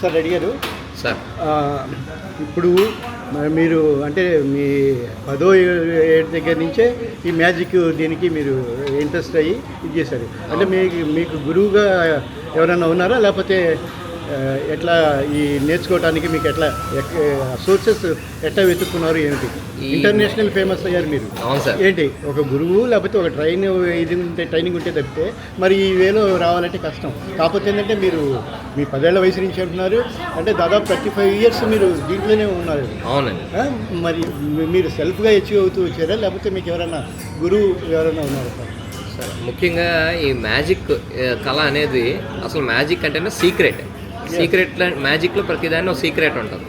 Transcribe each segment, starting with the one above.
Sir అడిగారు sir. ఇప్పుడు మరి అంటే మీ పదో ఏడు దగ్గర నుంచే ఈ మ్యాజిక్ దీనికి మీరు ఇంట్రెస్ట్ అయ్యి ఇది చేశారు. అంటే మీకు మీకు గురువుగా ఎవరైనా ఉన్నారా? లేకపోతే ఎట్లా ఈ నేర్చుకోవడానికి మీకు ఎట్లా సోర్సెస్ ఎట్లా వెతుక్కున్నారు ఏంటి? ఈ- ఇంటర్నేషనల్ ఫేమస్ అయ్యారు మీరు. అవును సార్. ఏంటి ఒక గురువు లేకపోతే ఒక ట్రైన్ ఇది ఉంటే ట్రైనింగ్ ఉంటే తప్పితే మరి ఈ వేలో రావాలంటే కష్టం. కాకపోతే ఏంటంటే మీరు మీ పదేళ్ళ వయసు నుంచి అంటున్నారు అంటే దాదాపు థర్టీ ఫైవ్ ఇయర్స్ మీరు దీంట్లోనే ఉన్నారు. అవునండి? మరి మీరు సెల్ఫ్గా అచీవ్ అవుతూ వచ్చారా? లేకపోతే మీకు ఎవరైనా గురువు ఎవరైనా ఉన్నారా సార్? సార్ ముఖ్యంగా ఈ మ్యాజిక్ కళ అనేది అసలు మ్యాజిక్ అంటేనే సీక్రెట్ సీక్రెట్ మ్యాజిక్లో ప్రతిదాన్ని ఒక సీక్రెట్ ఉంటుంది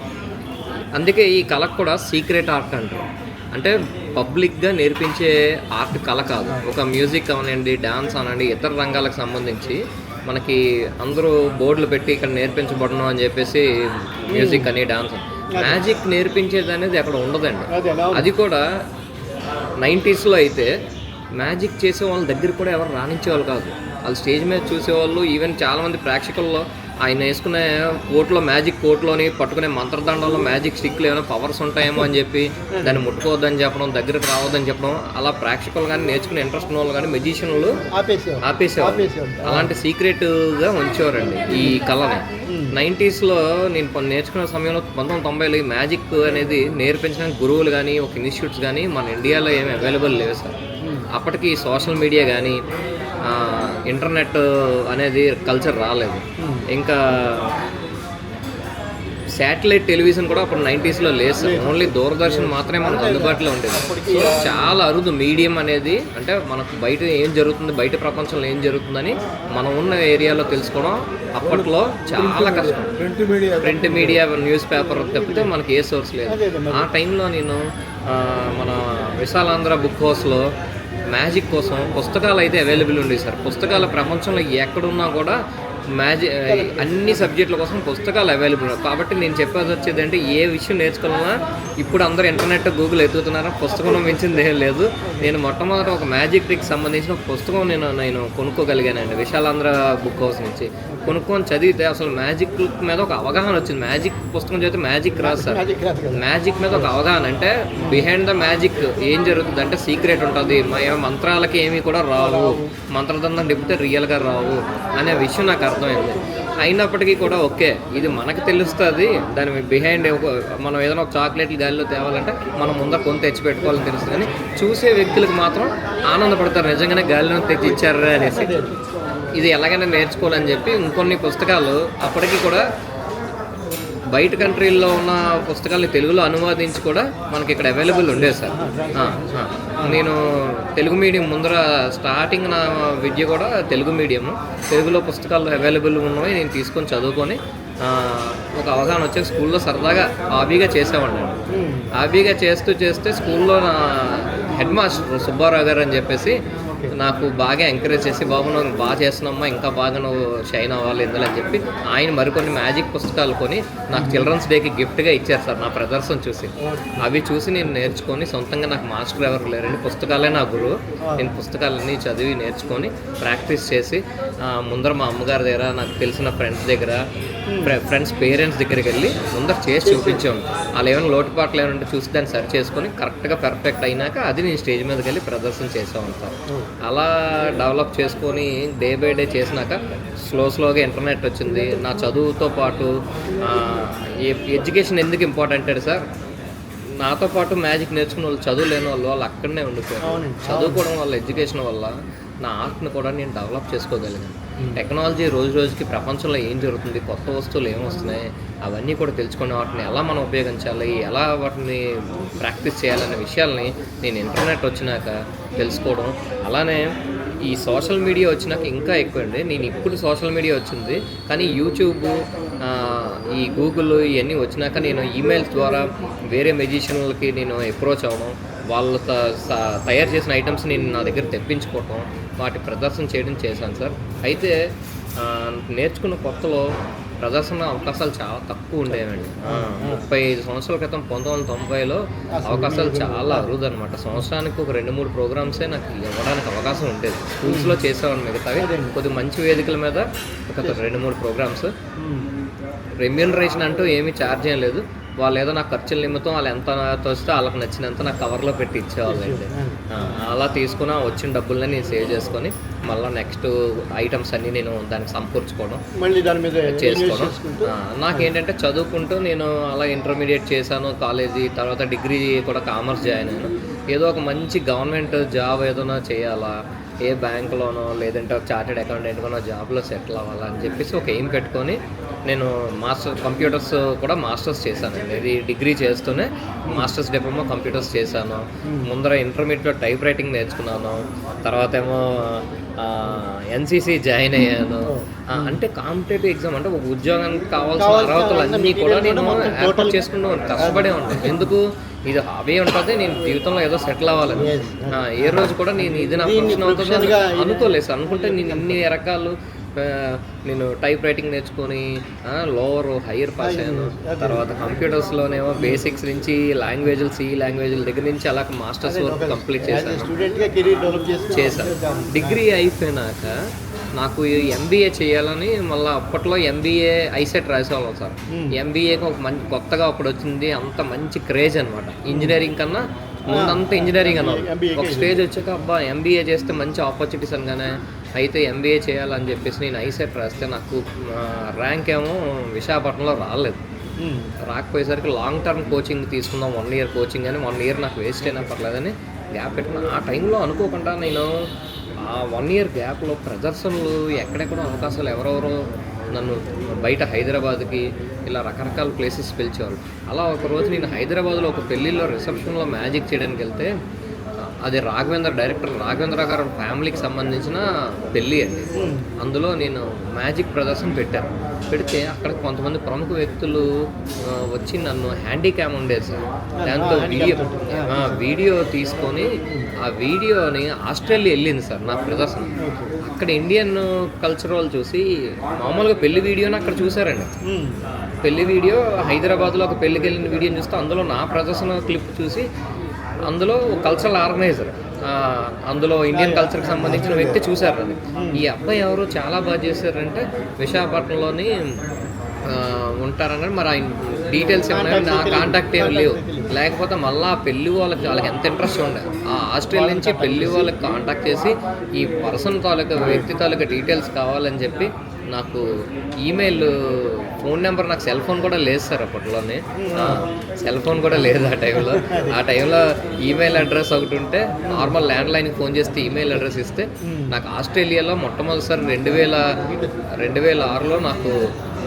అందుకే ఈ కళకు కూడా సీక్రెట్ ఆర్ట్ అంటారు. అంటే పబ్లిక్గా నేర్పించే ఆర్ట్ కళ కాదు. ఒక మ్యూజిక్ అవనండి డాన్స్ అనండి ఇతర రంగాలకు సంబంధించి మనకి అందరూ బోర్డులు పెట్టి ఇక్కడ నేర్పించబడను అని చెప్పేసి మ్యూజిక్ అని డాన్స్ మ్యాజిక్ నేర్పించేది అనేది అక్కడ ఉండదండి? అది కూడా నైంటీస్లో అయితే మ్యాజిక్ చేసే వాళ్ళ దగ్గర కూడా ఎవరు రాణించేవాళ్ళు కాదు. వాళ్ళు స్టేజ్ మీద చూసేవాళ్ళు ఈవెన్ చాలామంది ప్రేక్షకుల్లో ఆయన వేసుకునే కోట్లో మ్యాజిక్ కోట్లోని పట్టుకునే మంత్రదండంలో మ్యాజిక్ స్టిక్లు ఏమైనా పవర్స్ ఉంటాయేమో అని చెప్పి దాన్ని ముట్టుకోవద్దని చెప్పడం దగ్గరకు రావద్దని చెప్పడం అలా ప్రేక్షకులు కానీ నేర్చుకునే ఇంట్రెస్ట్ ఉన్న వాళ్ళు కానీ మెజిషియన్లు ఆపేసేవారు. అలాంటి సీక్రెట్గా ఉంచేవారండి ఈ కళని. నైంటీస్లో నేను నేర్చుకున్న సమయంలో పంతొమ్మిది తొంభైలో ఈ మ్యాజిక్ అనేది నేర్పించడానికి గురువులు కానీ ఒక ఇన్స్టిట్యూట్స్ కానీ మన ఇండియాలో ఏమి అవైలబుల్ లేవు సార్. అప్పటికి సోషల్ మీడియా కానీ ఇంటర్నెట్ అనేది కల్చర్ రాలేదు. ఇంకా శాటిలైట్ టెలివిజన్ కూడా అప్పుడు నైంటీస్లో లేదు సార్. ఓన్లీ దూరదర్శన్ మాత్రమే మనకు అందుబాటులో ఉండేది. సో చాలా అరుదు మీడియం అనేది. అంటే మనకు బయట ఏం జరుగుతుంది బయట ప్రపంచంలో ఏం జరుగుతుందని మనం ఉన్న ఏరియాలో తెలుసుకోవడం అప్పట్లో చాలా కష్టం. Print media print media news paper తప్పితే మనకి ఏ సోర్స్ లేదు. ఆ టైంలో నేను మన విశాలాంధ్ర బుక్ హౌస్లో మ్యాజిక్ కోసం పుస్తకాలు అయితే అవైలబుల్ ఉండేవి సార్. పుస్తకాల ప్రపంచంలో ఎక్కడున్నా కూడా మ్యాజిక్ అన్ని సబ్జెక్టుల కోసం పుస్తకాలు అవైలబుల్ కాబట్టి నేను చెప్పేది వచ్చేది అంటే ఏ విషయం నేర్చుకోవాలన్నా ఇప్పుడు అందరూ ఇంటర్నెట్ గూగుల్ ఎత్తుతున్నారు పుస్తకం మించింది ఏం లేదు. నేను మొట్టమొదట ఒక మ్యాజిక్ ట్రిక్ సంబంధించిన పుస్తకం నేను నేను కొనుక్కోగలిగానండి. విశాలాంధ్ర బుక్ హౌస్ నుంచి. కొనుక్కొని చదివితే అసలు మ్యాజిక్ మీద ఒక అవగాహన వచ్చింది. మ్యాజిక్ పుస్తకం చదివితే మ్యాజిక్ రాదు సార్. మ్యాజిక్ మీద ఒక అవగాహన అంటే బిహైండ్ ద మ్యాజిక్ ఏం జరుగుతుంది అంటే సీక్రెట్ ఉంటుంది. మంత్రాలకి ఏమీ కూడా రావు. మంత్రదండం తిప్పితే రియల్గా రావు అనే విషయం నాకు అర్థమైంది. అయినప్పటికీ కూడా ఓకే ఇది మనకు తెలుస్తుంది దాని బిహైండ్ మనం ఏదైనా ఒక చాక్లెట్లు గాలిలో తేవాలంటే మనం ముందర కొంత తెచ్చి పెట్టుకోవాలని తెలుస్తుంది. కానీ చూసే వ్యక్తులకు మాత్రం ఆనందపడతారు నిజంగానే గాలిలో తెచ్చి ఇచ్చారు అనేసి. ఇది ఎలాగైనా నేర్చుకోవాలని చెప్పి ఇంకొన్ని పుస్తకాలు అప్పటికి కూడా బయట కంట్రీల్లో ఉన్న పుస్తకాలని తెలుగులో అనువాదించి కూడా మనకి ఇక్కడ అవైలబుల్ ఉండేది సార్. నేను తెలుగు మీడియం ముందర స్టార్టింగ్ నా విద్య కూడా తెలుగు మీడియం. తెలుగులో పుస్తకాలు అవైలబుల్ ఉన్నవి నేను తీసుకొని చదువుకొని ఒక అవగాహన వచ్చే స్కూల్లో సరదాగా హాబీగా చేసేవాడిని హాబీగా చేస్తూ చేస్తే స్కూల్లో నా హెడ్ మాస్టర్ సుబ్బారావు గారు అని చెప్పేసి నాకు బాగా ఎంకరేజ్ చేసి బాబు నువ్వు బాగా చేస్తున్నామ్మా ఇంకా బాగా నువ్వు షైన్ అవ్వాలి ఇందులో అని చెప్పి ఆయన మరికొన్ని మ్యాజిక్ పుస్తకాలు కొని నాకు చిల్డ్రన్స్ డేకి గిఫ్ట్గా ఇచ్చారు సార్ నా ప్రదర్శన చూసి. అవి చూసి నేను నేర్చుకొని సొంతంగా నాకు మాస్టర్ ఎవరు లేరండి పుస్తకాలే నా గురువు. నేను పుస్తకాలన్నీ చదివి నేర్చుకొని ప్రాక్టీస్ చేసి ముందర మా అమ్మగారి దగ్గర నాకు తెలిసిన ఫ్రెండ్స్ దగ్గర ఫ్రెండ్స్ పేరెంట్స్ దగ్గరికి వెళ్ళి ముందర చేసి చూపించాము వాళ్ళు ఏమైనా లోటుపాట్లు ఏమైనా ఉంటే చూసి దాన్ని సరి చేసుకొని కరెక్ట్గా పర్ఫెక్ట్ అయినాక అది నేను స్టేజ్ మీదకి వెళ్ళి ప్రదర్శన చేసాము సార్ అలా డెవలప్ చేసుకొని డే బై డే చేసినాక స్లో స్లోగా ఇంటర్నెట్ వచ్చింది. నా చదువుతో పాటు ఎడ్యుకేషన్ ఎందుకు ఇంపార్టెంట్ అంటే సార్? నాతో పాటు మ్యాజిక్ నేర్చుకున్న వాళ్ళు చదువు లేని వాళ్ళు వాళ్ళు అక్కడనే ఉండిపోయారు. చదువుకోవడం వల్ల ఎడ్యుకేషన్ వల్ల నా ఆర్ట్ని కూడా నేను డెవలప్ చేసుకోగలిగాను. టెక్నాలజీ రోజు రోజుకి ప్రపంచంలో ఏం జరుగుతుంది కొత్త వస్తువులు ఏం వస్తున్నాయి అవన్నీ కూడా తెలుసుకుని వాటిని ఎలా మనం ఉపయోగించాలి ఎలా వాటిని ప్రాక్టీస్ చేయాలనే విషయాల్ని నేను ఇంటర్నెట్ వచ్చినాక తెలుసుకోవడం అలానే ఈ సోషల్ మీడియా వచ్చినాక ఇంకా ఎక్కువ అండి. నేను ఇప్పుడు సోషల్ మీడియా వచ్చింది కానీ యూట్యూబ్ ఈ గూగుల్ ఇవన్నీ వచ్చినాక నేను ఈమెయిల్స్ ద్వారా వేరే మెజిషియన్లకి నేను అప్రోచ్ అవ్వడం వాళ్ళ తయారు చేసిన ఐటమ్స్ నేను నా దగ్గర తెప్పించుకోవటం వాటి ప్రదర్శన చేయడం చేశాను సార్. అయితే నేర్చుకున్న కొత్తలో ప్రదర్శన అవకాశాలు చాలా తక్కువ ఉండేవండి. ముప్పై ఐదు సంవత్సరాల క్రితం పంతొమ్మిది వందల తొంభైలో అవకాశాలు చాలా అరుదు అనమాట సంవత్సరానికి ఒక రెండు మూడు ప్రోగ్రామ్సే నాకు ఇవ్వడానికి అవకాశం ఉండేది. స్కూల్స్లో చేసేవాడిని మిగతావి. కొద్దిగా మంచి వేదికల మీద ఒక రెండు మూడు ప్రోగ్రామ్స్. రెమ్యూనరేషన్ అంటూ ఏమీ ఛార్జ్ ఏం లేదు. వాళ్ళు ఏదో నాకు ఖర్చుల నిమిత్తం వాళ్ళు ఎంత తోస్తే వాళ్ళకి నచ్చినంత నాకు కవర్లో పెట్టి ఇచ్చేవాళ్ళండి అలా తీసుకుని ఆ వచ్చిన డబ్బుల్ని నేను సేవ్ చేసుకొని మళ్ళీ నెక్స్ట్ ఐటమ్స్ అన్నీ నేను దానికి సమకూర్చుకోవడం మళ్ళీ దాని మీద చేసుకోవడం. నాకేంటంటే చదువుకుంటూ నేను అలా ఇంటర్మీడియట్ చేశాను కాలేజీ తర్వాత డిగ్రీ కూడా కామర్స్ జాయిన్ అయ్యాను. ఏదో ఒక మంచి గవర్నమెంట్ జాబ్ ఏదైనా చేయాలా ఏ బ్యాంకులోనో లేదంటే ఒక చార్టెడ్ అకౌంటెంట్గానో జాబ్లో సెటిల్ అవ్వాలా అని చెప్పేసి ఒక ఎయిమ్ పెట్టుకొని నేను మాస్టర్ కంప్యూటర్స్ కూడా మాస్టర్స్ చేశానండి. ఇది డిగ్రీ చేస్తూనే మాస్టర్స్ డిప్లొమా కంప్యూటర్స్ చేశాను. ముందర ఇంటర్మీడియట్లో టైప్ రైటింగ్ నేర్చుకున్నాను. తర్వాత ఏమో ఎన్సీసీ జాయిన్ అయ్యాను. అంటే కాంపిటేటివ్ ఎగ్జామ్ అంటే ఒక ఉద్యోగానికి కావాల్సిన అర్హతలు అన్ని కూడా నేను ఏర్పాటు చేసుకుంటూ కష్టపడే ఉంటాను. ఎందుకు? ఇది హాబీ ఉంటుంది. నేను జీవితంలో ఏదో సెటిల్ అవ్వాలని. ఆ, ఏ రోజు కూడా నేను ఇది నా ప్రొఫెషన్ ఇది- అనుకోలేదు. అనుకుంటే నేను ఇన్ని రకాలు నేను టైప్ రైటింగ్ నేర్చుకొని లోవర్ హైయర్ పాస్ అయ్యాను. తర్వాత కంప్యూటర్స్లోనేమో బేసిక్స్ నుంచి లాంగ్వేజ్లు సి లాంగ్వేజ్ల దగ్గర నుంచి అలా మాస్టర్స్ వరకు కంప్లీట్ చేశాను. చేశాను. డిగ్రీ అయిపోయినాక నాకు ఎంబీఏ చేయాలని మళ్ళీ అప్పట్లో ఎంబీఏ ఐసెట్ రాసేవాళ్ళం సార్. ఎంబీఏకి ఒక మంచి కొత్తగా అప్పుడు వచ్చింది అంత మంచి క్రేజ్ అనమాట ఇంజనీరింగ్ కన్నా ముందంతా ఇంజనీరింగ్ అన్నారు. ఒక స్టేజ్ వచ్చాక అబ్బా ఎంబీఏ చేస్తే మంచి ఆపర్చునిటీస్ అనగానే అయితే ఎంబీఏ చేయాలని చెప్పేసి నేను ఐసెట్ రాస్తే నాకు ర్యాంక్ ఏమో విశాఖపట్నంలో రాలేదు. రాకపోయేసరికి లాంగ్ టర్మ్ కోచింగ్ తీసుకుందాం వన్ ఇయర్ కోచింగ్ అని వన్ ఇయర్ నాకు వేస్ట్ అయినా పర్లేదని గ్యాప్ పెట్టుకున్నా. ఆ టైంలో అనుకోకుండా నేను ఆ వన్ ఇయర్ గ్యాప్లో ప్రదర్శనలు ఎక్కడెక్కడో అవకాశాలు ఎవరెవరో నన్ను బయట హైదరాబాద్కి ఇలా రకరకాల ప్లేసెస్ పిలిచేవారు అలా ఒక రోజు నేను హైదరాబాద్లో ఒక పెళ్ళిలో రిసెప్షన్లో మ్యాజిక్ చేయడానికి వెళ్తే అది రాఘవేంద్ర డైరెక్టర్ రాఘవేంద్ర గారు ఫ్యామిలీకి సంబంధించిన పెళ్ళి అండి అందులో నేను మ్యాజిక్ ప్రదర్శన పెట్టాను. పెడితే అక్కడ కొంతమంది ప్రముఖ వ్యక్తులు వచ్చి నన్ను హ్యాండిక్యామ్ ఉండేది సార్. దాంతో వీడియో ఆ, వీడియో తీసుకొని ఆ వీడియోని ఆస్ట్రేలియా వెళ్ళింది సార్ నా ప్రదర్శన. అక్కడ ఇండియన్ కల్చర్ వాళ్ళు చూసి మామూలుగా పెళ్ళి వీడియోని అక్కడ చూసారండి పెళ్ళి వీడియో హైదరాబాద్లో ఒక పెళ్ళికి వెళ్ళిన వీడియోని చూస్తే అందులో నా ప్రదర్శన క్లిప్ చూసి అందులో కల్చరల్ ఆర్గనైజర్ అందులో ఇండియన్ కల్చర్కి సంబంధించిన వ్యక్తి చూశారు అది. ఈ అబ్బాయి ఎవరు చాలా బాగా చేశారంటే విశాఖపట్నంలోని ఉంటారన్నారు మరి ఆయన డీటెయిల్స్ ఏమైనా నా కాంటాక్ట్ ఏమి లేవు. లేకపోతే మళ్ళీ ఆ పెళ్ళి వాళ్ళకి వాళ్ళకి ఎంత ఇంట్రెస్ట్ ఉండే? ఆ ఆస్ట్రేలియా నుంచి పెళ్ళి వాళ్ళకి కాంటాక్ట్ చేసి ఈ పర్సన్ తాలూకా వ్యక్తి తాలూకా డీటెయిల్స్ కావాలని చెప్పి నాకు ఈమెయిల్ ఫోన్ నెంబర్ నాకు సెల్ ఫోన్ కూడా లేదు సార్ అప్పట్లోనే. సెల్ ఫోన్ కూడా లేదు ఆ టైంలో. ఆ టైంలో ఈమెయిల్ అడ్రస్ ఒకటి ఉంటే నార్మల్ ల్యాండ్ లైన్కి ఫోన్ చేస్తే ఈమెయిల్ అడ్రస్ ఇస్తే నాకు ఆస్ట్రేలియాలో మొట్టమొదటిసారి రెండు వేల రెండు వేల ఆరులో నాకు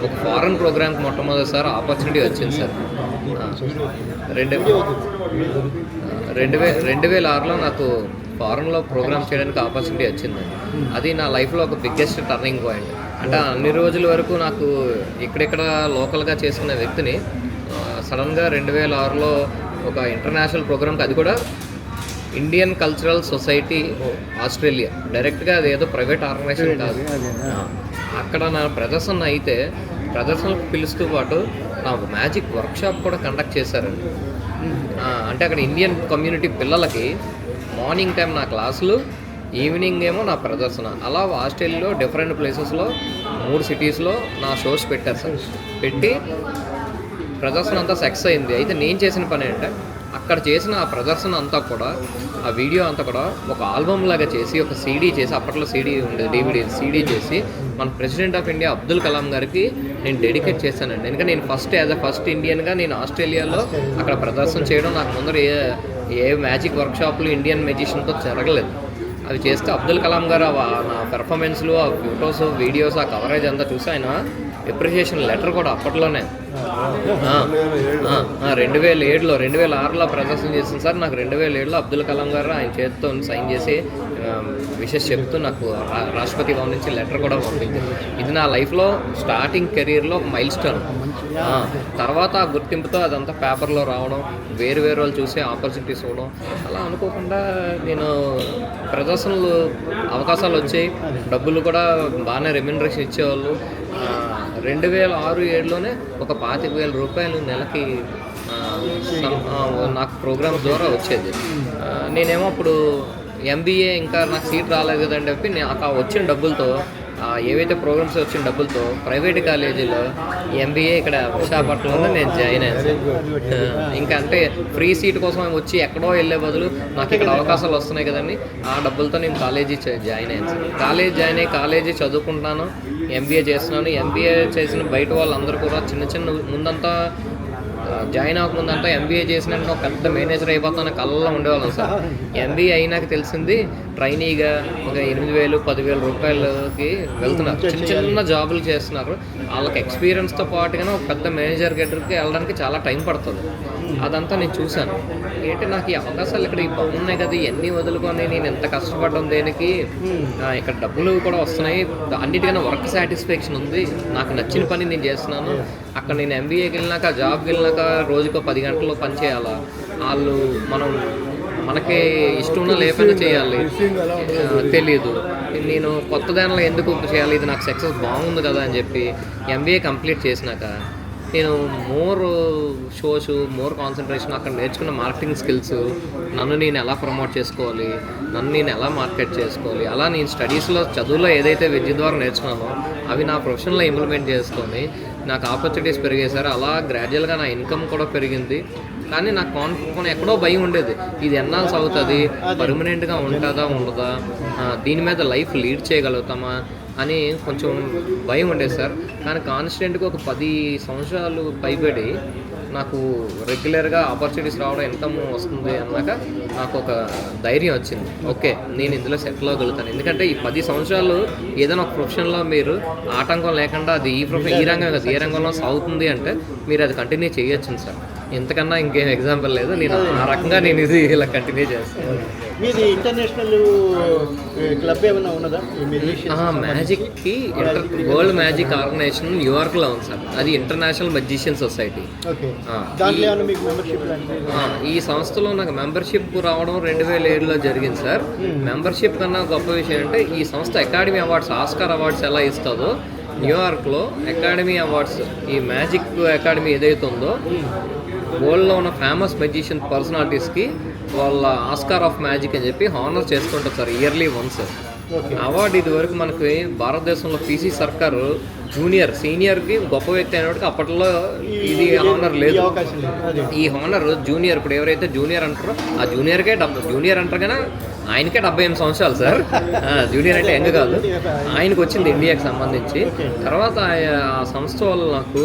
ఒక ఫారెన్ ప్రోగ్రామ్కి మొట్టమొదటిసారి ఆపర్చునిటీ వచ్చింది సార్. రెండు రెండు వే రెండు వేల ఆరులో నాకు ఫారెన్లో ప్రోగ్రామ్ చేయడానికి ఆపర్చునిటీ వచ్చింది అది నా లైఫ్లో ఒక బిగ్గెస్ట్ టర్నింగ్ పాయింట్. అంటే అన్ని రోజుల వరకు నాకు ఇక్కడిక్కడ లోకల్గా చేసుకున్న వ్యక్తిని సడన్గా రెండు వేల ఆరులో ఒక ఇంటర్నేషనల్ ప్రోగ్రామ్కి అది కూడా ఇండియన్ కల్చరల్ సొసైటీ ఆస్ట్రేలియా. డైరెక్ట్గా అది ఏదో ప్రైవేట్ ఆర్గనైజేషన్ కాదు. అక్కడ నా ప్రదర్శన అయితే ప్రదర్శనకు పిలుస్తూ పాటు నా మ్యాజిక్ వర్క్షాప్ కూడా కండక్ట్ చేశారండి. అంటే అక్కడ ఇండియన్ కమ్యూనిటీ పిల్లలకి మార్నింగ్ టైం నా క్లాసులు ఈవినింగ్ ఏమో నా ప్రదర్శన. అలా ఆస్ట్రేలియాలో డిఫరెంట్ ప్లేసెస్లో మూడు సిటీస్లో నా షోస్ పెట్టారు సార్. పెట్టి ప్రదర్శన అంతా సక్సెస్ అయింది. అయితే నేను చేసిన పని ఏంటంటే అక్కడ చేసిన ఆ ప్రదర్శన అంతా కూడా ఆ వీడియో అంతా కూడా ఒక ఆల్బమ్ లాగా చేసి ఒక సీడీ చేసి అప్పట్లో సీడీ ఉండేది డీవీడీ సీడీ చేసి మన president of India Abdul Kalam గారికి నేను డెడికేట్ చేశానండి. ఎందుకంటే నేను ఫస్ట్ యాజ్ అ ఫస్ట్ ఇండియన్గా నేను ఆస్ట్రేలియాలో అక్కడ ప్రదర్శన చేయడం నాకు ముందర ఏ ఏ మ్యాజిక్ వర్క్షాప్లు ఇండియన్ మెజిషియన్తో జరగలేదు. అవి చేస్తే అబ్దుల్ కలాం గారు నా పెర్ఫార్మెన్స్లు ఆ ఫొటోస్ వీడియోస్ ఆ కవరేజ్ అంతా చూసి ఆయన ఎప్రిషియేషన్ లెటర్ కూడా అప్పట్లోనే రెండు వేల ఏడులో రెండు వేల ఆరులో ప్రదర్శన చేసింది సార్. నాకు రెండు వేల ఏడులో అబ్దుల్ కలాం గారు ఆయన చేతితో సైన్ చేసి విషెస్ చెప్తూ నాకు రాష్ట్రపతి భవన్ నుంచి లెటర్ కూడా పంపించింది ఇది నా లైఫ్లో స్టార్టింగ్ కెరీర్లో మైల్ స్టోన్ తర్వాత ఆ గుర్తింపుతో అదంతా పేపర్లో రావడం వేరు వేరు వాళ్ళు చూసే ఆపర్చునిటీస్ ఇవ్వడం. అలా అనుకోకుండా నేను ప్రదర్శనలు అవకాశాలు వచ్చాయి. డబ్బులు కూడా బాగానే రెమ్యూనరేషన్ ఇచ్చేవాళ్ళు. రెండు వేల ఆరు ఏడులోనే ఒక పాతిక వేల రూపాయలు నెలకి నాకు ప్రోగ్రామ్స్ ద్వారా వచ్చేది. నేనేమో అప్పుడు ఎంబీఏ ఇంకా నాకు సీట్ రాలేదు కదండి చెప్పి నేను ఆ వచ్చిన డబ్బులతో ఏవైతే ప్రోగ్రామ్స్ వచ్చిన డబ్బులతో ప్రైవేట్ కాలేజీలో ఎంబీఏ ఇక్కడ విశాఖపట్నంలో నేను జాయిన్ అయ్యాను ఇంకా అంటే ఫ్రీ సీట్ కోసం వచ్చి ఎక్కడో వెళ్ళే బదులు నాకు ఇక్కడ అవకాశాలు వస్తున్నాయి కదండి ఆ డబ్బులతో నేను కాలేజీ జాయిన్ అయ్యాను కాలేజ్ జాయిన్ అయ్యి కాలేజీ చదువుకుంటున్నాను. ఎంబీఏ చేస్తున్నాను ఎంబీఏ చేసిన బయట వాళ్ళందరూ కూడా చిన్న చిన్న ముందంతా జాయిన్ అవ్వకముందంతా ఎంబీఏ చేసిన ఒక పెద్ద మేనేజర్ అయిపోతాను కళ్ళలో ఉండేవాళ్ళం సార్. ఎంబీఏ అయినాక తెలిసింది ట్రైనీగా ఒక ఎనిమిది వేలు పదివేల రూపాయలకి వెళ్తున్నారు. చిన్న చిన్న జాబులు చేస్తున్నారు. వాళ్ళకి ఎక్స్పీరియన్స్తో పాటుగానే ఒక పెద్ద మేనేజర్ గడ్డకి వెళ్ళడానికి చాలా టైం పడుతుంది. అదంతా నేను చూశాను. ఏంటి నాకు ఈ అవకాశాలు ఇక్కడ బాగున్నాయి కదా ఇవన్నీ వదులుకొని నేను ఎంత కష్టపడడం దేనికి? ఇక్కడ డబ్బులు కూడా వస్తున్నాయి. అన్నిటికన్నా వర్క్ సాటిస్ఫాక్షన్ ఉంది. నాకు నచ్చిన పని నేను చేస్తున్నాను. అక్కడ నేను ఎంబీఏకి వెళ్ళినాక జాబ్కి వెళ్ళినాక రోజుకో పది గంటలు పని చేయాలా? వాళ్ళు మనం మనకి ఇష్టం ఉన్న లేపైనా చేయాలి. తెలియదు నేను కొత్త దానిలో ఎందుకు చేయాలి? ఇది నాకు సక్సెస్ బాగుంది కదా అని చెప్పి ఎంబీఏ కంప్లీట్ చేసినాక. నేను మోర్ షోస్ మోర్ కాన్సన్ట్రేషన్ అక్కడ నేర్చుకున్న మార్కెటింగ్ స్కిల్స్ నన్ను నేను ఎలా ప్రమోట్ చేసుకోవాలి నన్ను నేను ఎలా మార్కెట్ చేసుకోవాలి అలా నేను స్టడీస్లో చదువులో ఏదైతే విద్య ద్వారా నేర్చుకున్నానో అవి నా ప్రొఫెషన్లో ఇంప్లిమెంట్ చేసుకొని నాకు ఆపర్చునిటీస్ పెరిగాయి సార్ అలా గ్రాడ్యువల్గా నా ఇన్కమ్ కూడా పెరిగింది. కానీ నాకు కాన్ఫిడెన్స్ ఎక్కడో భయం ఉండేది. ఇది ఎన్నాల్సి అవుతుంది పర్మనెంట్గా ఉంటుందా ఉండదా? దీని మీద లైఫ్ లీడ్ చేయగలుగుతామా? అని కొంచెం భయం ఉండేది సార్. కానీ కాన్స్టెంట్గా ఒక పది సంవత్సరాలు పైబడి నాకు రెగ్యులర్గా ఆపర్చునిటీస్ రావడం ఎంత వస్తుంది అన్నాక నాకు ఒక ధైర్యం వచ్చింది. ఓకే నేను ఇందులో సెటిల్ అవ్వగలుగుతాను. ఎందుకంటే ఈ పది సంవత్సరాలు ఏదైనా ఒక ప్రొఫెషన్లో మీరు ఆటంకం లేకుండా అది ఈ ప్రొఫెషన్ ఈ రంగం కదా ఏ రంగంలో సాగుతుంది అంటే మీరు అది కంటిన్యూ చేయొచ్చు సార్. ఇంతకన్నా ఇంకేం ఎగ్జాంపుల్ లేదు. నేను ఆ రకంగా నేను ఇది ఇలా కంటిన్యూ చేస్తాను. మీది ఇంటర్నేషనల్ క్లబ్ ఏమైనా ఉన్నదా? మ్యాజిక్కి ఇంటర్ వరల్డ్ మ్యాజిక్ ఆర్గనైజేషన్ న్యూయార్క్లో ఉంది సార్. అది ఇంటర్నేషనల్ మజిషియన్ సొసైటీ ఈ సంస్థలో నాకు మెంబర్షిప్ రావడం రెండు వేల ఏడులో జరిగింది సార్. మెంబర్షిప్ కన్నా గొప్ప విషయం అంటే ఈ సంస్థ అకాడమీ అవార్డ్స్ ఆస్కార్ అవార్డ్స్ ఎలా ఇస్తుందో న్యూయార్క్లో అకాడమీ అవార్డ్స్ ఈ మ్యాజిక్ అకాడమీ ఏదైతే ఉందో వరల్డ్లో ఉన్న ఫేమస్ మెజిషియన్ పర్సనాలిటీస్కి వాళ్ళ ఆస్కార్ ఆఫ్ మ్యాజిక్ అని చెప్పి హానర్ చేసుకుంటారు సార్ ఇయర్లీ వన్స్. అవార్డు ఇది వరకు మనకి భారతదేశంలో పీసీ సర్కార్ జూనియర్ సీనియర్కి గొప్ప వ్యక్తి అయినప్పటికీ అప్పట్లో ఇది హానర్ లేదు. ఈ హానర్ జూనియర్ ఇప్పుడు ఎవరైతే జూనియర్ అంటారో ఆ జూనియర్కే డెబ్బై జూనియర్ అంటారు కానీ ఆయనకే డెబ్బై ఎనిమిది సంవత్సరాలు సార్. జూనియర్ అంటే యంగ్ కాదు. ఆయనకు వచ్చింది ఇండియాకి సంబంధించి. తర్వాత ఆ- సంస్థ వల్ల నాకు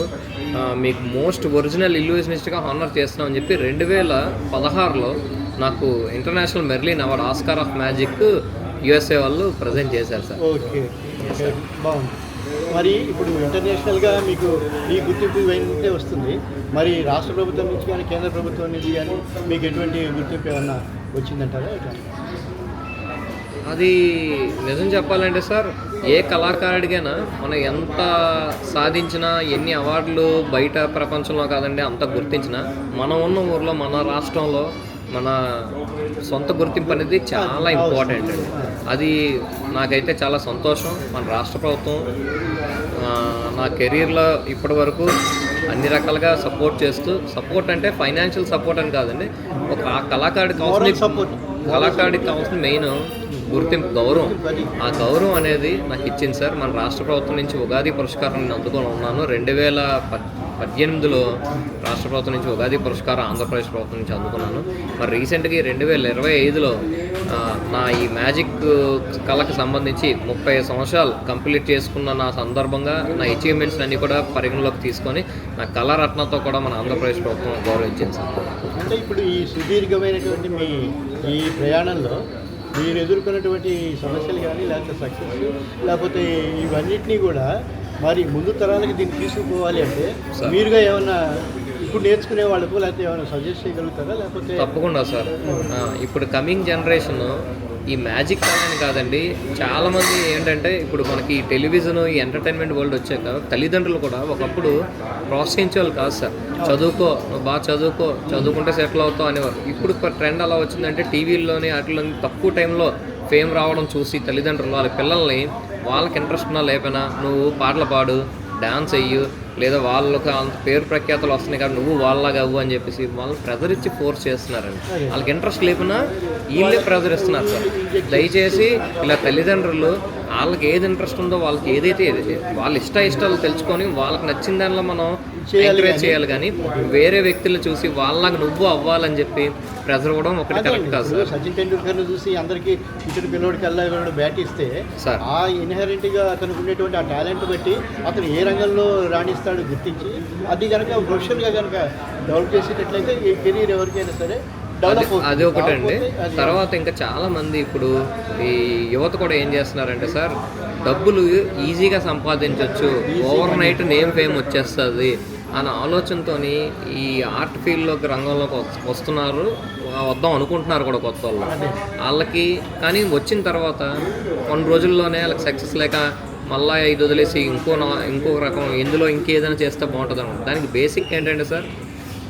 మీకు మోస్ట్ ఒరిజినల్ ఇల్యూషనిస్ట్గా హానర్ చేస్తున్నాం అని చెప్పి రెండు వేల పదహారులో నాకు international Merlin award Oscar of magic USA వాళ్ళు ప్రజెంట్ చేశారు సార్. ఓకే. బాగుంది. మరి ఇప్పుడు ఇంటర్నేషనల్గా మీకు ఈ గుర్తింపు ఇవన్నీ వస్తుంది. మరి రాష్ట్ర ప్రభుత్వం నుంచి కానీ కేంద్ర ప్రభుత్వం నుంచి కానీ మీకు ఎటువంటి గుర్తింపు ఏమన్నా వచ్చిందంటారా? అది నిజం చెప్పాలంటే సార్ ఏ కళాకారుడికైనా మనం ఎంత సాధించినా ఎన్ని అవార్డులు బయట ప్రపంచంలో కాదండి అంత గుర్తించినా మనం ఉన్న ఊర్లో మన రాష్ట్రంలో మన సొంత గుర్తింపు అనేది చాలా ఇంపార్టెంట్ అండి. అది నాకైతే చాలా సంతోషం. మన రాష్ట్ర ప్రభుత్వం నా కెరీర్లో ఇప్పటి వరకు అన్ని రకాలుగా సపోర్ట్ చేస్తూ సపోర్ట్ అంటే ఫైనాన్షియల్ సపోర్ట్ అని కాదండి. ఒక ఆ కళాకారుడికి కావాల్సిన. కళాకారుడికి కావాల్సిన మెయిన్. గుర్తింపు గౌరవం. ఆ గౌరవం అనేది నాకు ఇచ్చింది సార్. మన రాష్ట్ర ప్రభుత్వం నుంచి ఉగాది పురస్కారం నేను అందుకొని ఉన్నాను. రెండు వేల పద్దెనిమిదిలో రాష్ట్ర ప్రభుత్వం నుంచి ఉగాది పురస్కారం ఆంధ్రప్రదేశ్ ప్రభుత్వం నుంచి అందుకున్నాను. మరి రీసెంట్గా రెండు వేల ఇరవై ఐదులో నా ఈ మ్యాజిక్ కళకు సంబంధించి ముప్పై సంవత్సరాలు కంప్లీట్ చేసుకున్న నా సందర్భంగా నా అచీవ్మెంట్స్ అన్నీ కూడా పరిగణలోకి తీసుకొని నా కళారత్నతో కూడా మన ఆంధ్రప్రదేశ్ ప్రభుత్వం గౌరవించింది సార్. అంటే ఇప్పుడు ఈ సుదీర్ఘమైనటువంటి మీ ఈ ప్రయాణంలో మీరు ఎదుర్కొన్నటువంటి సమస్యలు కానీ లేకపోతే సక్సెస్ లేకపోతే ఇవన్నిటినీ కూడా మరి ముందు తరాలకి దీన్ని తీసుకుపోవాలి అంటే. మీరుగా ఏమన్నా ఇప్పుడు నేర్చుకునే వాళ్ళకు లేకపోతే ఏమైనా సజెస్ట్ చేయగలుగుతారా లేకపోతే తప్పకుండా సార్ ఇప్పుడు కమింగ్ జనరేషన్ ఈ మ్యాజిక్ అని కాదండి. చాలామంది ఏంటంటే ఇప్పుడు మనకి టెలివిజన్ ఈ ఎంటర్టైన్మెంట్ వరల్డ్ వచ్చాక తల్లిదండ్రులు కూడా ఒకప్పుడు ప్రోత్సహించేవాళ్ళు కాదు సార్. చదువుకో నువ్వు బాగా చదువుకో చదువుకుంటే సెటిల్ అవుతావు అనేవారు. ఇప్పుడు ట్రెండ్ అలా వచ్చిందంటే టీవీల్లోని వాటిలోని తక్కువ టైంలో ఫేమ్ రావడం చూసి తల్లిదండ్రులు వాళ్ళ పిల్లల్ని వాళ్ళకి ఇంట్రెస్ట్ ఉన్నా లేకపోయినా నువ్వు పాటలు పాడు డ్యాన్స్ అయ్యు లేదా వాళ్ళకి అంత పేరు ప్రఖ్యాతలు వస్తున్నాయి కాబట్టి నువ్వు వాళ్ళలాగా అవ్వు అని చెప్పేసి వాళ్ళని ప్రెజర్ ఇచ్చి ఫోర్స్ చేస్తున్నారండి వాళ్ళకి ఇంట్రెస్ట్ లేకున్నా వీళ్ళే ప్రెజర్ ఇస్తున్నారు సార్. దయచేసి ఇలా తల్లిదండ్రులు వాళ్ళకి ఏది ఇంట్రెస్ట్ ఉందో వాళ్ళకి ఏదైతే ఏది వాళ్ళ ఇష్ట ఇష్టాలు తెలుసుకొని వాళ్ళకి నచ్చిన దానిలో మనం ఎంకరేజ్ చేయాలి కానీ వేరే వ్యక్తులు చూసి వాళ్ళలాగా నువ్వు అవ్వాలని చెప్పి ప్రెజర్ ఇవ్వడం ఒకటి కరెక్ట్ కాదు సార్. సచిన్ టెండూల్కర్ను చూసి అందరికీ ఇతడు పిల్లోడికి వెళ్ళాలని బ్యాట్ ఇస్తే సార్. ఆ ఇన్హెరెంట్గా అతనికి ఉండేటువంటి ఆ టాలెంట్ బట్టి అతను ఏ రంగంలో రాణిస్తాడో గుర్తించి అది కనుక ప్రొఫెషనల్గా కనుక డెవలప్ చేసేటట్లయితే ఈ కెరీర్ ఎవరికైనా సరే అది- ఒకటండి తర్వాత ఇంకా చాలా మంది ఇప్పుడు ఈ యువత కూడా ఏం చేస్తున్నారంటే సార్ డబ్బులు ఈజీగా సంపాదించవచ్చు ఓవర్ నైట్ నేమ్ ఫేమ్ వచ్చేస్తుంది. అనే ఆలోచనతో ఈ ఆర్ట్ ఫీల్డ్లోకి రంగంలోకి వస్- వస్తున్నారు. వద్దాం అనుకుంటున్నారు కూడా కొత్త వాళ్ళు. వాళ్ళకి కానీ వచ్చిన తర్వాత కొన్ని రోజుల్లోనే వాళ్ళకి సక్సెస్ లేక మళ్ళీ ఇది వదిలేసి ఇంకో నా- ఇంకో రకం ఇందులో ఇంకేదైనా చేస్తే బాగుంటుంది అనమాట దానికి బేసిక్ ఏంటంటే సార్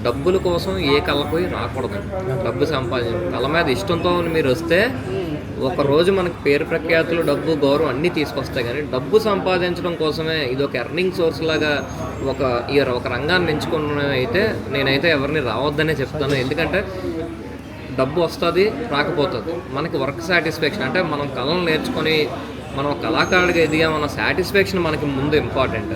డబ్బుల కోసం ఏ కళ్ళపోయి రాకూడదు. డబ్బు సంపాదించడం. కళ్ళ మీద ఇష్టంతో మీరు వస్తే ఒకరోజు మనకు పేరు ప్రఖ్యాతులు డబ్బు గౌరవం అన్నీ తీసుకొస్తాయి కానీ డబ్బు సంపాదించడం కోసమే ఇది ఒక ఎర్నింగ్ సోర్స్ లాగా ఒక ఇయర్ ఒక రంగాన్ని ఎంచుకున్న అయితే నేనైతే ఎవరిని రావద్దనే చెప్తాను. ఎందుకంటే డబ్బు వస్తుంది రాకపోతుంది. మనకి వర్క్ సాటిస్ఫాక్షన్ అంటే మనం కళను నేర్చుకొని మనం కళాకారుడిగా ఎదిగామన్న సాటిస్ఫాక్షన్ మనకి ముందు ఇంపార్టెంట్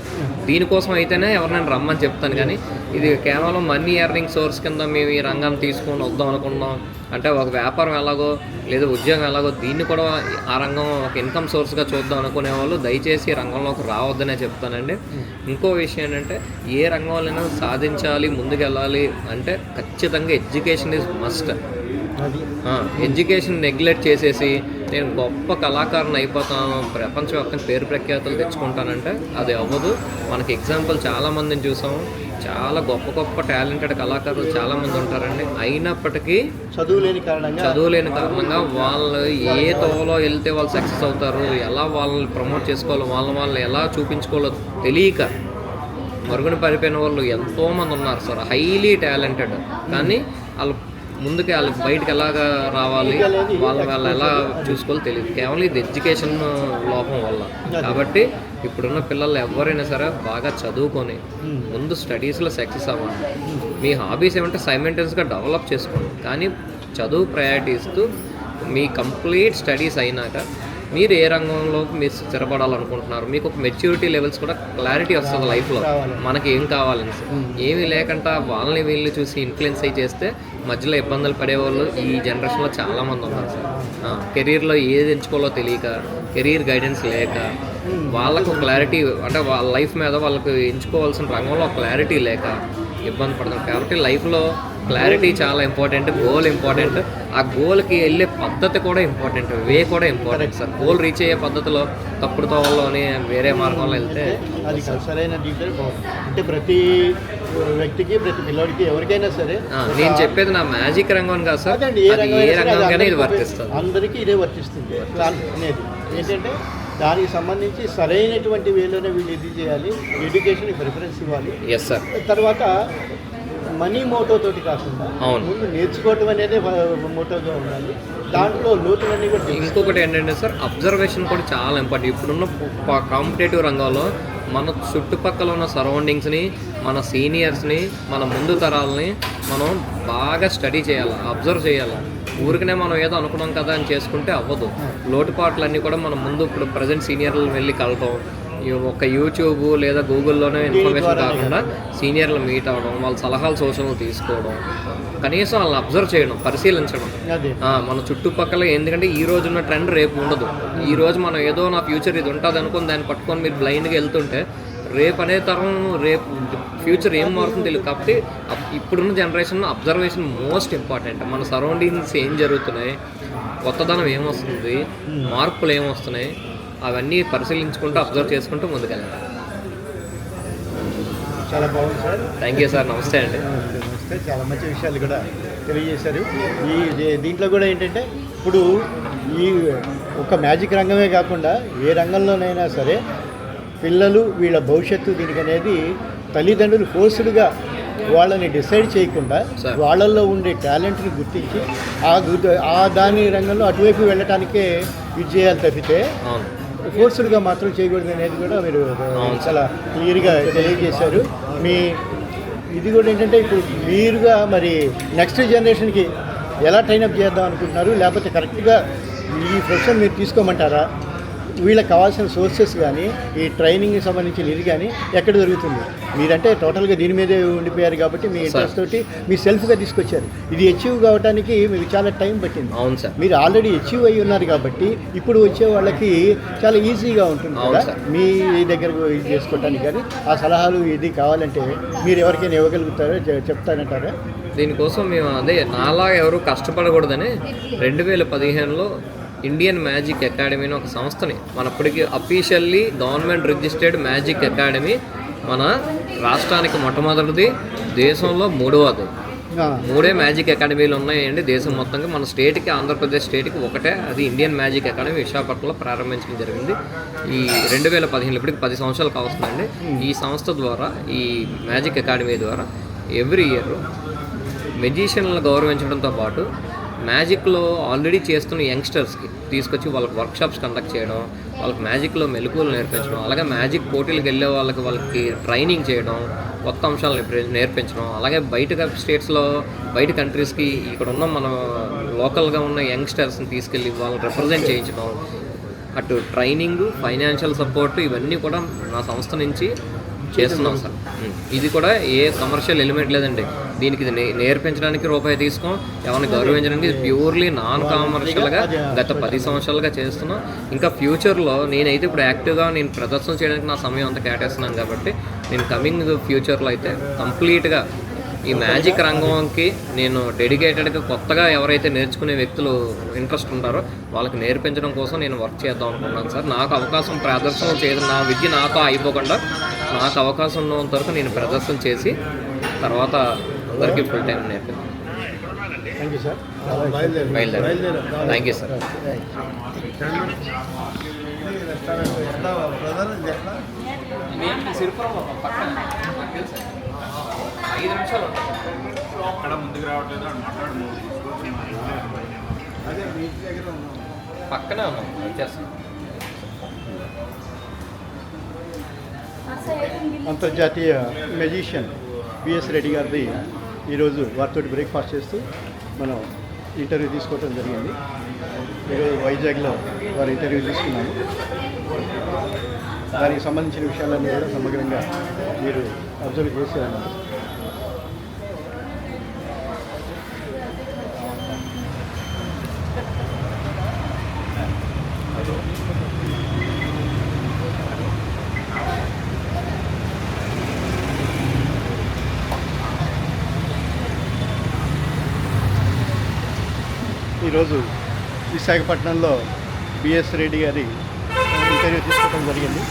దీనికోసం అయితేనే ఎవరినైనా రమ్మని చెప్తాను కానీ ఇది కేవలం మనీ ఎర్నింగ్ సోర్స్ కింద మేము ఈ రంగాన్ని తీసుకొని వద్దాం అనుకున్నాం. అంటే ఒక వ్యాపారం ఎలాగో లేదా ఉద్యోగం ఎలాగో దీన్ని కూడా ఆ రంగం ఒక ఇన్కమ్ సోర్స్గా చూద్దాం అనుకునే వాళ్ళు దయచేసి ఈ రంగంలోకి రావద్దనే చెప్తానండి. ఇంకో విషయం ఏంటంటే ఏ రంగంలోనైనా సాధించాలి ముందుకెళ్ళాలి అంటే ఖచ్చితంగా education is must education neglect చేసేసి నేను గొప్ప కళాకారుని అయిపోతాను ప్రపంచవ్యాప్తంగా పేరు ప్రఖ్యాతులు తెచ్చుకుంటానంటే అది అవ్వదు. మనకి ఎగ్జాంపుల్ చాలామందిని చూసాము చాలా గొప్ప గొప్ప టాలెంటెడ్ కళాకారులు చాలామంది ఉంటారండి. అయినప్పటికీ చదువు లేని కారణంగా చదువు లేని కారణంగా వాళ్ళు ఏ తోవలో వెళ్తే వాళ్ళు సక్సెస్ అవుతారు ఎలా వాళ్ళని ప్రమోట్ చేసుకోవాలో వాళ్ళని వాళ్ళని ఎలా చూపించుకోవాలో తెలియక మరుగున పడిపోయిన వాళ్ళు ఎంతోమంది ఉన్నారు సార్. హైలీ టాలెంటెడ్ కానీ వాళ్ళు ముందుకి వాళ్ళకి బయటకు ఎలాగా రావాలి? వాళ్ళ వాళ్ళు ఎలా చూసుకోవాలో తెలియదు. కేవలం ఇది ఎడ్యుకేషన్ లోపం వల్ల. కాబట్టి ఇప్పుడున్న పిల్లలు ఎవరైనా సరే బాగా చదువుకొని ముందు స్టడీస్లో సక్సెస్ అవ్వండి మీ హాబీస్ ఏమంటే సైమెంటెన్స్గా డెవలప్ చేసుకోండి. కానీ చదువు ప్రయారిటీ ఇస్తూ మీ కంప్లీట్ స్టడీస్ అయినాక మీరు ఏ రంగంలో మీరు స్థిరపడాలనుకుంటున్నారు? మీకు ఒక మెచ్యూరిటీ లెవెల్స్ కూడా క్లారిటీ వస్తుంది లైఫ్లో. మనకి ఏం కావాలని ఏమీ లేకుండా వాళ్ళని వీళ్ళని చూసి ఇన్ఫ్లుయెన్స్ అయ్యి చేస్తే మధ్యలో ఇబ్బందులు పడేవాళ్ళు ఈ జనరేషన్లో చాలామంది ఉన్నారు సార్. కెరీర్లో ఏది ఎంచుకోవాలో తెలియక కెరీర్ గైడెన్స్ లేక వాళ్ళకు క్లారిటీ అంటే వాళ్ళ లైఫ్ మీద వాళ్ళకు ఎంచుకోవాల్సిన రంగంలో క్లారిటీ లేక ఇబ్బంది పడుతుంది కాబట్టి లైఫ్లో క్లారిటీ చాలా ఇంపార్టెంట్ గోల్ ఇంపార్టెంట్. ఆ గోల్కి వెళ్ళే పద్ధతి కూడా ఇంపార్టెంట్ వే కూడా ఇంపార్టెంట్ సార్. గోల్ రీచ్ అయ్యే పద్ధతిలో తప్పుడు తోవల్లోని వేరే మార్గంలో వెళ్తే అది సరైన అంటే ప్రతి వ్యక్తికి ప్రతి పిల్లడికి ఎవరికైనా సరే నేను చెప్పేది నా మ్యాజిక్ రంగం కాదు సార్. ఏ అది రంగం ఏ అయినా సరే అది రంగంకైనా ఇది అందరికీ వర్తిస్తుంది. అందరికీ ఇదే వర్తిస్తుంది. అనేది ఏంటంటే దానికి సంబంధించి సరైనటువంటి వేలోనే వీళ్ళు ఇది చేయాలి ఎడ్యుకేషన్ ప్రిఫరెన్స్ ఇవ్వాలి. ఎస్ సార్ తర్వాత మనీ మోటో తోటి కాకుండా అవును. ముందు నేర్చుకోవటం అనేది మోటోగా ఉండాలి. దాంట్లో లోతులన్నీ కూడా. ఇంకొకటి ఏంటంటే సార్ అబ్జర్వేషన్ కూడా చాలా ఇంపార్టెంట్ ఇప్పుడున్న కాంపిటేటివ్ రంగంలో మన చుట్టుపక్కల ఉన్న సరౌండింగ్స్ని మన సీనియర్స్ని మన ముందు తరాలని మనం బాగా స్టడీ చేయాలి అబ్జర్వ్ చేయాలి. ఊరికనే మనం ఏదో అనుకున్నాం కదా అని చేసుకుంటే అవ్వదు. లోటుపాట్లన్నీ కూడా మనం ముందు ఇప్పుడు ప్రజెంట్ సీనియర్లు వెళ్ళి కలటం ఒక యూట్యూబ్ లేదా గూగుల్లోనే ఇన్ఫర్మేషన్ కాకుండా సీనియర్లు మీట్ అవ్వడం వాళ్ళ సలహాలు సూచనలు తీసుకోవడం కనీసం వాళ్ళని అబ్జర్వ్ చేయడం పరిశీలించడం. మన చుట్టుపక్కల ఎందుకంటే ఈ రోజు ఉన్న ట్రెండ్ రేపు ఉండదు. ఈ రోజు మనం ఏదో నా ఫ్యూచర్ ఇది ఉంటుంది అనుకుని దాన్ని పట్టుకొని మీరు బ్లైండ్గా వెళ్తుంటే రేపు అనే తరం రేపు ఫ్యూచర్ ఏం మారుతుందో తెలియదు. కాబట్టి ఇప్పుడున్న జనరేషన్ అబ్జర్వేషన్ మోస్ట్ ఇంపార్టెంట్. మన సరౌండింగ్స్ ఏం జరుగుతున్నాయి కొత్తదనం ఏమొస్తుంది మార్పులు ఏమొస్తున్నాయి అవన్నీ పరిశీలించుకుంటూ అబ్జర్వ్ చేసుకుంటూ ముందుకెళ్ళాలి. చాలా బాగుంది సార్. థ్యాంక్ యూ సార్ నమస్తే అండి. నమస్తే చాలా మంచి విషయాలు కూడా తెలియజేశారు. ఈ దీంట్లో కూడా ఏంటంటే ఇప్పుడు ఈ ఒక మ్యాజిక్ రంగమే కాకుండా ఏ రంగంలోనైనా సరే పిల్లలు వీళ్ళ భవిష్యత్తు దీనికి అనేది తల్లిదండ్రులు ఫోర్స్డ్గా వాళ్ళని డిసైడ్ చేయకుండా. వాళ్ళల్లో ఉండే టాలెంట్ని గుర్తించి ఆ ఆ దాని రంగంలో అటువైపు వెళ్ళటానికే ఇది చేయాలి తప్పితే ఫోర్స్ఫుల్గా మాత్రం చేయకూడదు అనేది కూడా మీరు. చాలా క్లియర్గా తెలియజేశారు. మీ ఇది కూడా ఏంటంటే ఇప్పుడు మీరుగా మరి నెక్స్ట్ జనరేషన్కి ఎలా ట్రైనప్ చేద్దాం అనుకుంటున్నారు? లేకపోతే కరెక్ట్గా ఈ ప్రొఫెషన్ మీరు తీసుకోమంటారా? వీళ్ళకి కావాల్సిన సోర్సెస్ కానీ ఈ ట్రైనింగ్కి సంబంధించిన ఇది కానీ ఎక్కడ దొరుకుతుంది? మీరంటే టోటల్గా దీని మీదే ఉండిపోయారు కాబట్టి మీ ఇంట్రెస్ట్ తోటి మీ సెల్ఫ్గా తీసుకొచ్చారు. ఇది అచీవ్ కావడానికి మీకు చాలా టైం పట్టింది. అవును సార్. మీరు ఆల్రెడీ అచీవ్ అయ్యి ఉన్నారు కాబట్టి ఇప్పుడు వచ్చే వాళ్ళకి చాలా ఈజీగా ఉంటుంది కదా. మీ దగ్గరకు ఇది చేసుకోవటానికి కానీ ఆ సలహాలు ఇది కావాలంటే మీరు ఎవరికైనా ఇవ్వగలుగుతారో? చెప్తానంటారా? దీనికోసం మేము అదే నాలా ఎవరు కష్టపడకూడదని రెండు వేల పదిహేనులో ఇండియన్ మ్యాజిక్ అకాడమీ అని ఒక సంస్థని. మనప్పటికి officially government registered magic academy మన రాష్ట్రానికి మొట్టమొదటిది దేశంలో మూడవది. మూడే మ్యాజిక్ అకాడమీలు ఉన్నాయండి. దేశం మొత్తంగా మన స్టేట్కి ఆంధ్రప్రదేశ్ స్టేట్కి ఒకటే. అది ఇండియన్ మ్యాజిక్ అకాడమీ విశాఖపట్నంలో ప్రారంభించడం జరిగింది. ఈ రెండు వేల పదిహేను ఇప్పటికి పది సంవత్సరాలు కావస్తుందండి. ఈ సంస్థ ద్వారా ఈ మ్యాజిక్ అకాడమీ ద్వారా ఎవ్రీ ఇయర్ మెజిషియన్లను గౌరవించడంతో పాటు మ్యాజిక్లో ఆల్రెడీ చేస్తున్న యంగ్స్టర్స్కి తీసుకొచ్చి వాళ్ళకి వర్క్షాప్స్ కండక్ట్ చేయడం వాళ్ళకి మ్యాజిక్లో మెలకువలు నేర్పించడం అలాగే మ్యాజిక్ పోటీలకు వెళ్ళే వాళ్ళకి వాళ్ళకి ట్రైనింగ్ చేయడం కొత్త అంశాలను నేర్పించడం అలాగే బయట స్టేట్స్లో బయట కంట్రీస్కి ఇక్కడ ఉన్న మన లోకల్గా ఉన్న యంగ్స్టర్స్ని తీసుకెళ్ళి వాళ్ళని రిప్రజెంట్ చేయించడం అటు ట్రైనింగ్ ఫైనాన్షియల్ సపోర్ట్ ఇవన్నీ కూడా నా సంస్థ నుంచి చేస్తున్నాం సార్. ఇది కూడా ఏ కమర్షియల్ ఎలిమెంట్ లేదండి. దీనికి ఇది నేర్పించడానికి రూపాయి తీసుకోం. ఎవరిని గౌరవించడానికి ఇది ప్యూర్లీ నాన్ కమర్షియల్గా గత పది సంవత్సరాలుగా చేస్తున్నాం. ఇంకా ఫ్యూచర్లో నేనైతే ఇప్పుడు యాక్టివ్గా నేను ప్రదర్శన చేయడానికి నా సమయం అంతా కేటాయిస్తున్నాను కాబట్టి నేను కమింగ్ ఫ్యూచర్లో అయితే కంప్లీట్గా ఈ మ్యాజిక్ రంగంకి నేను డెడికేటెడ్గా కొత్తగా ఎవరైతే నేర్చుకునే వ్యక్తులు ఇంట్రెస్ట్ ఉంటారో వాళ్ళకి నేర్పించడం కోసం నేను వర్క్ చేద్దాం అనుకున్నాను సార్. నాకు అవకాశం ప్రదర్శన చేయడం నా విద్య నాతో అయిపోకుండా నాకు అవకాశం ఉన్నంత వరకు నేను ప్రదర్శన చేసి తర్వాత అందరికీ ఫుల్ టైం నేర్పిస్తాను థ్యాంక్ యూ సార్. బయలుదేరు థ్యాంక్ యూ సార్ ఐదు నిమిషాలు పక్కనే ఉన్నాం వచ్చేస్తాం. అంతర్జాతీయ మెజిషియన్ బిఎస్ రెడ్డి గారిది ఈరోజు వారితో బ్రేక్ఫాస్ట్ చేస్తూ మనం ఇంటర్వ్యూ తీసుకోవడం జరిగింది. ఈరోజు వైజాగ్లో వారి ఇంటర్వ్యూ తీసుకున్నాము దానికి సంబంధించిన విషయాలన్నీ కూడా సమగ్రంగా మీరు అబ్జర్వ్ చేసి ఉన్నారు ఈరోజు విశాఖపట్నంలో బిఎస్ రెడ్డి గారి ఇంటర్వ్యూ తీసుకోవడం జరిగింది.